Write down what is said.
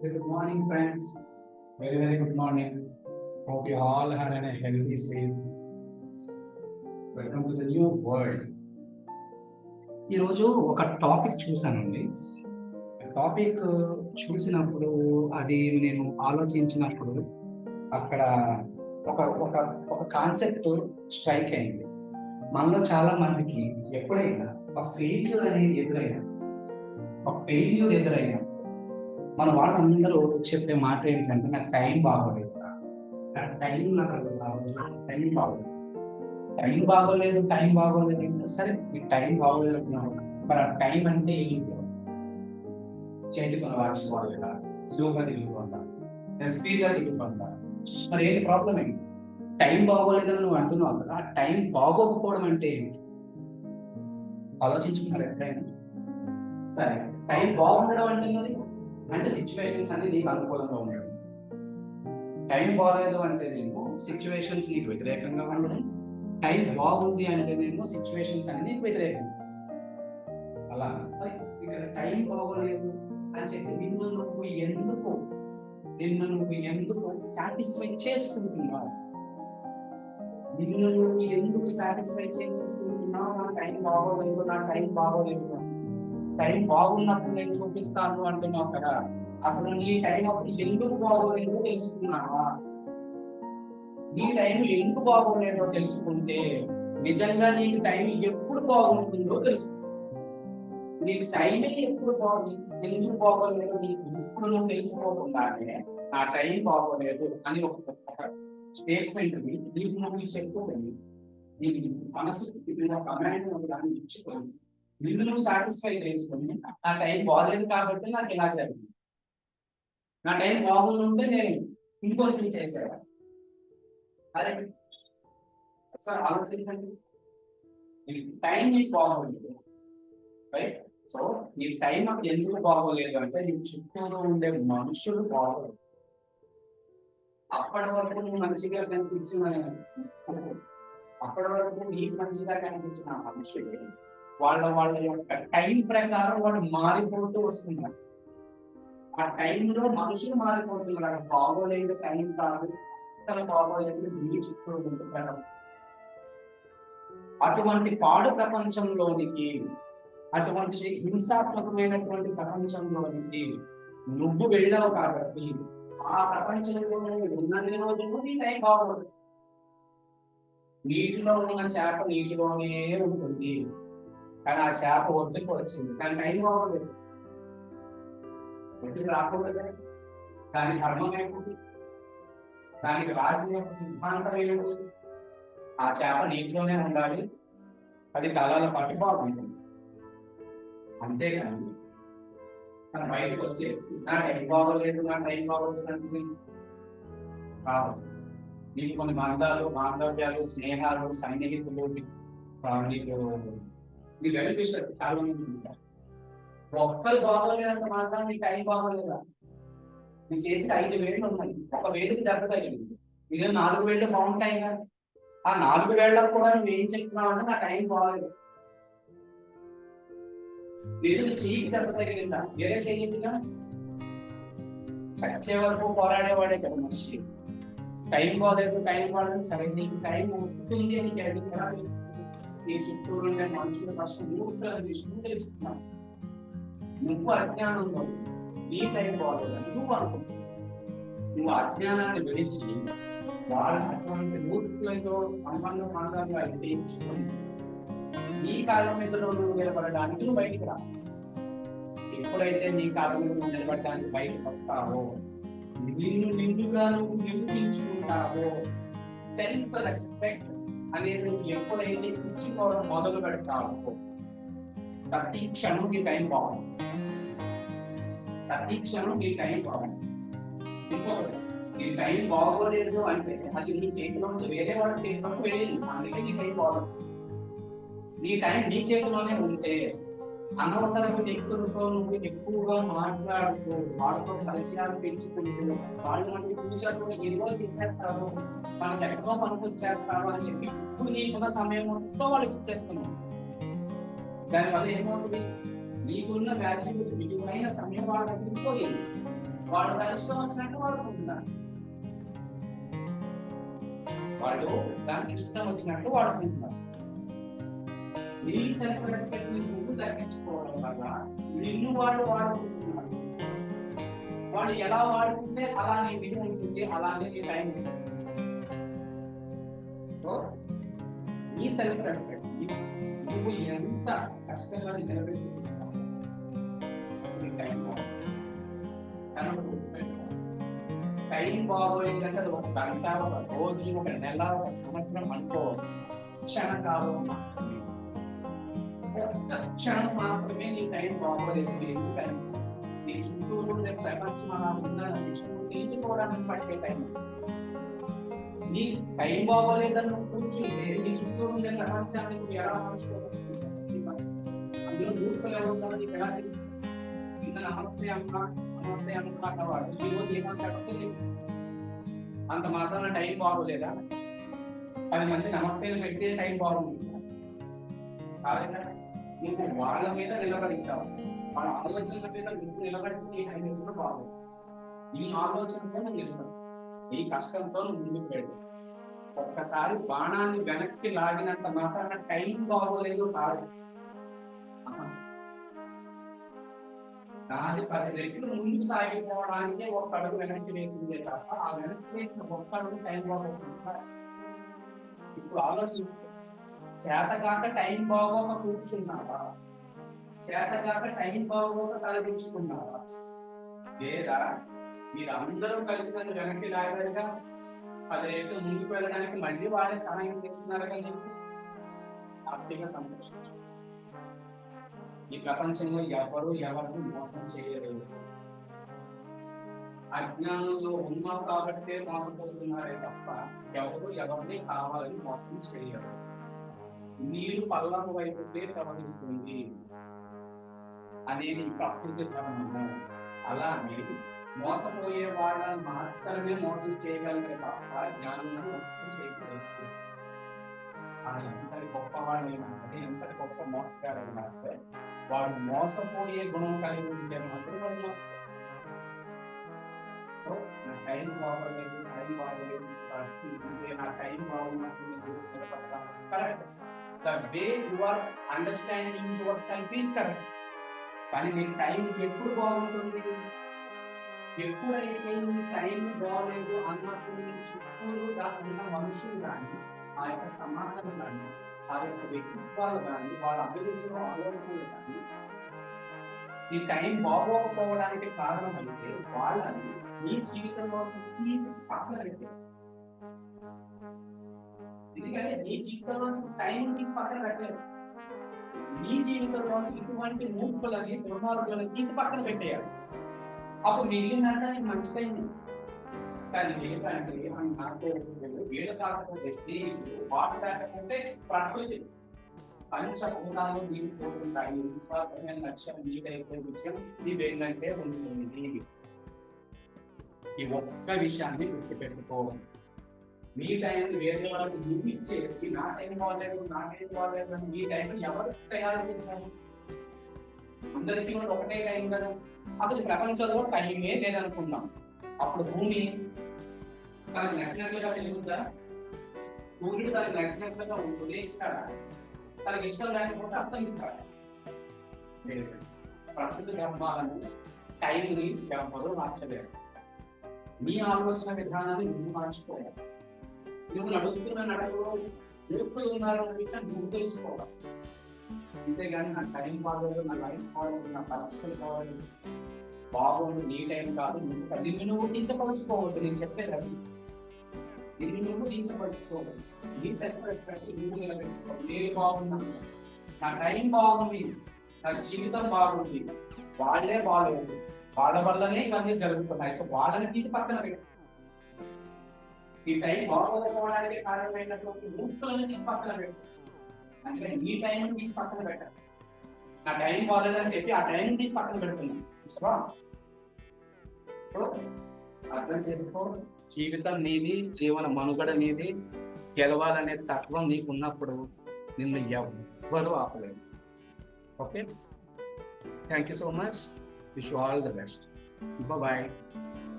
Good morning, friends. Very, very good morning. Hope you all had a healthy sleep. Welcome to the new world ఈరోజు ఒక topic చూశానండి topic చూసినప్పుడు అది నేను ఆలోచించినప్పుడు అక్కడ ఒక ఒక ఒక కాన్సెప్ట్ స్ట్రైక్ అయింది మనలో చాలా మందికి ఎప్పుడైనా ఒక ఫెయిల్యూర్ అనేది ఎదురైనా ఒక ఫెయిల్యూర్ ఎదురైనా మన వాళ్ళందరూ చెప్పే మాట ఏంటంటే నాకు టైం బాగోలేదు నాకు టైం నాకు బాగోలేదు టైం బాగోలేదు టైం బాగోలేదు టైం బాగోలేదు అంటే సరే మీకు టైం బాగోలేదు అంటున్నాను మరి ఆ టైం అంటే ఏంటి? చేతి కొన్ని వాడుకోవాలి కదా స్లోగా తిరుగుతుందా స్పీడ్గా తిరుగుతుందా మరి ఏంటి ప్రాబ్లం ఏంటి? టైం బాగోలేదని నువ్వు అంటున్నావు కదా ఆ టైం బాగోకపోవడం అంటే ఏంటి? ఆలోచించుకున్నారు ఎప్పుడైనా? సరే టైం బాగుండడం అంటే మరి అంటే సిచ్యువేషన్స్ అన్ని నీకు అనుకూలంగా ఉండడం. టైం అంటే అంటేనేమో సిచ్యువేషన్స్ నీకు వ్యతిరేకంగా ఉండడం. టైం బాగుంది అంటేనేమో సిచ్యువేషన్స్ అన్ని నీకు వ్యతిరేకంగా అలా. ఇక్కడ టైం బాగోలేదు అని చెప్పి నిన్ను నువ్వు ఎందుకు నిన్ను నువ్వు ఎందుకు సాటిస్ఫై చేసుకుంటున్నావు? నిన్ను నువ్వు ఎందుకు సాటిస్ఫై చేసేసుకుంటున్నావు? నా టైం బాగోలేదు నా టైం బాగోలేదు. టైం బాగున్నప్పుడు నేను చూపిస్తాను అంటున్నావు కదా అసలు నీ టైం అప్పుడు ఎందుకు బాగోలేదో తెలుసుకున్నావా? నీ టైం ఎందుకు బాగోలేదో తెలుసుకుంటే నిజంగా నీకు టైం ఎప్పుడు బాగుంటుందో తెలుసు నీకు టైమే ఎప్పుడు బాగు ఎందుకు బాగోలేదో నీకు ఇప్పుడు నువ్వు తెలుసుకోకుండానే నా టైం బాగోలేదు అని ఒక స్టేట్మెంట్ నీకు నువ్వు చెప్పుకొని నీకు మనసు కమాండ్ దాన్ని ఇచ్చుకోండి నిన్ను నువ్వు సాటిస్ఫై చేసుకుని నా టైం బాగలేదు కాబట్టి నాకు ఇలా జరిగింది. నా టైం బాగుంటే నేను ఇంకొంచెం చేసేవాడు అదే. సార్ ఆలోచించండి. టైం నీకు బాగోలేదు రైట్ సో నీ టైం నాకు ఎందుకు బాగోలేదు అంటే నీ చుట్టూ ఉండే మనుషులు బాగోలేదు. అప్పటి వరకు నువ్వు మంచిగా కనిపించిన అప్పటి వరకు నీకు మంచిగా కనిపించిన ఆ మనుషులు వాళ్ళ వాళ్ళ యొక్క టైం ప్రకారం వాళ్ళు మారిపోతూ వస్తున్నారు. ఆ టైంలో మనుషులు మారిపోతున్నారు అక్కడ బాగోలేదు టైం కాదు. అస్సలు బాగోలేదు నీ చుట్టూ ఉంటున్నారు అటువంటి పాడు ప్రపంచంలోనికి అటువంటి హింసాత్మకమైనటువంటి ప్రపంచంలోనికి నువ్వు వెళ్ళావు కాబట్టి ఆ ప్రపంచంలో ఉన్నన్ని రోజులు నీ టైం బాగోదు. నీటిలో ఉన్న చేప నీటిలోనే ఉంటుంది. కానీ ఆ చేప ఒడ్డుకు వచ్చింది. కానీ టైం బాగోలేదు ఒడ్డుకు రాకూడదు. దాని ధర్మం ఏమిటి దానికి రాసిన యొక్క సిద్ధాంతం ఏమిటి ఆ చేప నీటిలోనే ఉండాలి. అది కాలాల పాటు బాగుంటుంది. అంతేకాని తన బయటకు వచ్చేసి నా టైం బాగోలేదు నా టైం బాగోలేదు అంటే కాదు. నీకు కొన్ని బంధాలు బాంధవ్యాలు స్నేహాలు సన్నిహితులు నీకు మీరు వెళ్ళి చూసారు చాలా మంది ఒక్కరు బాగోలేనంత మాత్రం నీ టైం బాగోలేదా? మీ చేతికి ఐదు వేళ్ళు ఉన్నాయి. ఒక వేలుకి దెబ్బ తగిలింది ఇదే నాలుగు వేళ్ళు బాగుంటాయి కదా ఆ నాలుగు వేళ్ళకు కూడా నువ్వు ఏం చెప్తున్నావు అంటే నా టైం బాగలేదు. లేదు నీ చెయ్యికి దెబ్బ తగిలిందా? వేరే చేయిందిగా చచ్చే వరకు పోరాడేవాడే కదా మనిషి. టైం బాగలేదు టైం బాగలేదు సరే నీకు టైం వస్తుంది నీకు అడిగి ఎలా తెలుస్తుంది? నీ చుట్టూ ఉండే మనుషులు ఫస్ట్ నువ్వు తీసుకుని తెలుసుకున్నావు నువ్వు అజ్ఞానంలో నీ టైం బాగలేదు నువ్వు అనుకుంటున్నావు. నువ్వు అజ్ఞానాన్ని విడిచి వాళ్ళ అటువంటి మూర్తులతో సంబంధం మాత్రంగా తెచ్చుకొని నీ కాలం మీద నువ్వు నిలబడడానికి నువ్వు బయటికి రా. ఎప్పుడైతే నీ కాలం మీద నువ్వు నిలబడడానికి బయటకు వస్తావో నిన్ను నిండుగా నువ్వు నిరూపించుకుంటావో సెల్ఫ్ రెస్పెక్ట్ అనేది నువ్వు ఎప్పుడైతే ఇచ్చుకోవడం మొదలు పెడతావో ప్రతి క్షణం నీ టైం బాగుంది ప్రతి క్షణం నీ టైం బాగుంది ఇంకొకటి నీ టైం బాగోలేదు అంటే అది నీ చేతిలో నుంచి వేరే వాళ్ళ చేతిలోకి వెళ్ళింది. అందుకే నీ టైం బాగుంది నీ టైం నీ చేతిలోనే ఉంటే అనవసరమైన వ్యక్తులతో నువ్వు ఎక్కువగా మాట్లాడుతూ వాళ్ళతో పరిచయాలు పెంచుకుంటూ వాళ్ళు మనకి ఫ్యూచర్లో ఏదో చేసేస్తారు మనకి ఎక్కడో పనులు వచ్చేస్తారు అని చెప్పి ఇప్పుడు నీకున్న సమయం మొత్తం వాళ్ళకి ఇచ్చేస్తున్నావు. దానివల్ల ఏమవుతుంది? నీకున్న వాల్యూ విలువైన సమయం వాళ్ళకి పోయింది. వాళ్ళ ఇష్టం వచ్చినట్టు వాడుకుంటున్నారు వాళ్ళు దానికి ఇష్టం వచ్చినట్టు వాడుకుంటున్నారు నీ సెల్ఫ్ రెస్పెక్ట్ని నువ్వు తగ్గించుకోవడం వల్ల నిన్ను వాడు వాడుకుంటున్నారు. వాళ్ళు ఎలా వాడుకుంటే అలా నీ విధి ఉంటుంది అలానే నీ టైం ఉంటుంది. సో నీ సెల్ఫ్ రెస్పెక్ట్ నువ్వు ఎంత కష్టంగా నిలబెట్టుకుంటున్నావు నీ టైం టైం బాగోలేదంటే అది ఒక గంట ఒక రోజు ఒక నెల ఒక సంవత్సరం అనుకో. క్షణ కాలం ఒక్క క్షణం మాత్రమే నీ టైం బాగోలేదు. లేదు ఎందుకంటే నీ చుట్టూ ఉండే ప్రపంచం అలా ఉందని విషయం తీసుకోవడానికి పట్టే టైం. నీ టైం బాగోలేదని నువ్వు కూర్చుంటే నీ చుట్టూ ఉండే ప్రపంచాన్ని నువ్వు ఎలా మార్చుకోవాలి అందులో మూర్ఖలు ఎవరు ఉన్నారో నీకు ఎలా తెలుసు? నిన్న నమస్తే అమ్మ నమస్తే అమ్మ అన్నవాడు. ఈ రోజు ఏమంటాడో తెలియదు. అంత మాత్రాన టైం బాగోలేదా? పది మంది నమస్తే పెడితే టైం బాగుంది కాలేదా? నువ్వు వాళ్ళ మీద నిలబడిస్తావు వాళ్ళ ఆలోచనల మీద నువ్వు నిలబడితే నీ టైం ఎప్పుడు బాగు నీ ఆలోచనతో నువ్వు నిలబడు. నీ కష్టంతో ముందుకు వెళ్ళు. ఒక్కసారి బాణాన్ని వెనక్కి లాగినంత మాత్రాన టైం బాగోలేదు కాదు. దాని పది రెట్లు ముందుకు సాగిపోవడానికి ఒక అడుగు వెనక్కి వేసిందే తప్ప ఆ వెనక్కి వేసిన ఒక్క అడుగు టైం బాగోతుంది ఇప్పుడు ఆలోచించు. చేతగాక టైం బాగోక కూర్చున్నావా? చేతగాక టైం బాగోక తలదించుకున్నావా? లేదా మీరందరూ కలిసి నన్ను వెనక్కి లాగారుగా? పది రేట్లు ముందుకు వెళ్ళడానికి మళ్ళీ వాళ్ళే సహాయం చేస్తున్నారుగా కానీ హ్యాపీగా సంతోషించు ఈ ప్రపంచంలో ఎవరు ఎవరిని మోసం చేయలేదు అజ్ఞానంలో ఉన్నావు కాబట్టే మోసపోతున్నారే తప్ప ఎవరు ఎవరిని కావాలని మోసం చేయరు. నీరు పల్లం వైపుకే ప్రవహిస్తుంది. అనేది ప్రకృతి ధర్మము అలానే మోసపోయే వాళ్ళని మాత్రమే మోసం చేయగలిగే తప్ప జ్ఞానం మోసం చేయగలరు ఆయన ఎంతటి గొప్ప వాళ్ళైనా సరే ఎంతటి గొప్ప మోసగాడైనా సరే వాడు మోసపోయే గుణం కలిగి ఉంటే మాత్రం వాడు మోసపోయాడు నా టైం బాగోలేదు టైం బాగోలేదు నా టైం బాగున్నట్టు నేను correct. The way you are understanding yourself is correct. కానీ నీ టైం ఎప్పుడు బాగుంటుంది? ఎప్పుడైతే నీ టైం బాగలేదు అన్నప్పుడు నీ చుట్టూరు ఉన్న మనుషులు కానీ ఆ యొక్క సమాజం కానీ ఆ యొక్క వ్యక్తిత్వాలు కానీ వాళ్ళ అభిరుచులు ఆలోచనలు కానీ ఈ టైం బాగోకపోవడానికి కారణం అయితే వాళ్ళని నీ జీవితంలో తీసి పక్కన పెట్టారు ఎందుకంటే నీ జీవితంలో టైం తీసి పక్కన పెట్టలేదు. నీ జీవితంలో ఇటువంటి మూర్ఖులని దుర్మార్గులను తీసి పక్కన పెట్టేయాలి. అప్పుడు మిగిలినంతా నీకు మంచి టైం కానీ ఏంటంటే మనం నాకు వీళ్ళు కాకపోతే స్నేహితులు వాటి కాకపోతే ప్రకృతి పంచభూతాలు నీకు పోతుంటాయి. నిస్వార్థమైన లక్ష్యం నీకైతే విషయం నీ వెళ్ళంటే ఉంటుంది. ఈ ఒక్క విషయాన్ని గుర్తుపెట్టుకోవాలి మీ టైం వేరే వాళ్ళకి చూపించేసి నా టైం బాగాలేదు నా టైం బాగాలేదు అని మీ టైం ఎవరు తయారు చేశారు? అందరికీ కూడా ఒకటే టైం కదా. అసలు ప్రపంచంలో టైమే లేదనుకుందాం. అప్పుడు భూమి తనకు నచ్చినట్లుగా వెలుగుతా సూర్యుడు తనకు నచ్చినట్లుగా ఉదయిస్తాడా తనకి ఇష్టం లేకపోతే అస్తమిస్తాడా లేదు. ప్రకృతి ధర్మాలను టైంని ఎవరు మార్చలేరు. మీ ఆలోచన విధానాన్ని నువ్వు మార్చుకోవాలి. నువ్వు నడుస్తున్న నడకలో ఎప్పుడు ఉన్నారు అని విషయం నువ్వు తెలుసుకోవాలి. అంతేగాని నా టైం బాగోదు నా లైఫ్ బాగోదు నా పరిస్థితులు కావాలి బాగోదు నీ టైం కాదు నువ్వు దీన్ని నువ్వు దించపరుచుకోవద్దు నేను చెప్పేది అది. దీన్ని నువ్వు దించపరుచుకోవద్దు నీ సెల్ఫ్ రెస్పెక్ట్ నువ్వు నిలబెట్టుకోవాలి. నేను బాగున్నాను నా టైం బాగుంది నా జీవితం బాగుంది. వాళ్ళే బాగలేదు. వాళ్ళ వల్లనే ఇవన్నీ జరుగుతున్నాయి. సో వాళ్ళని తీసి పక్కన పెట్టు. ఈ టైం బాగోకపోవడానికి కారణమైనటువంటి మూర్ఖులను తీసి పక్కన పెట్టు. అంటే ఈ టైం తీసి పక్కన పెట్టాలి నా టైం బాగలేదని చెప్పి ఆ టైం తీసి పక్కన పెడుతున్నాను ఇష్టమా అర్థం చేసుకో. జీవితం నీది జీవన మనుగడ నీది. గెలవాలనే తత్వం నీకు ఉన్నప్పుడు నిన్ను ఎవ్వరూ ఆపలేదు okay thank you so much wish all the best bye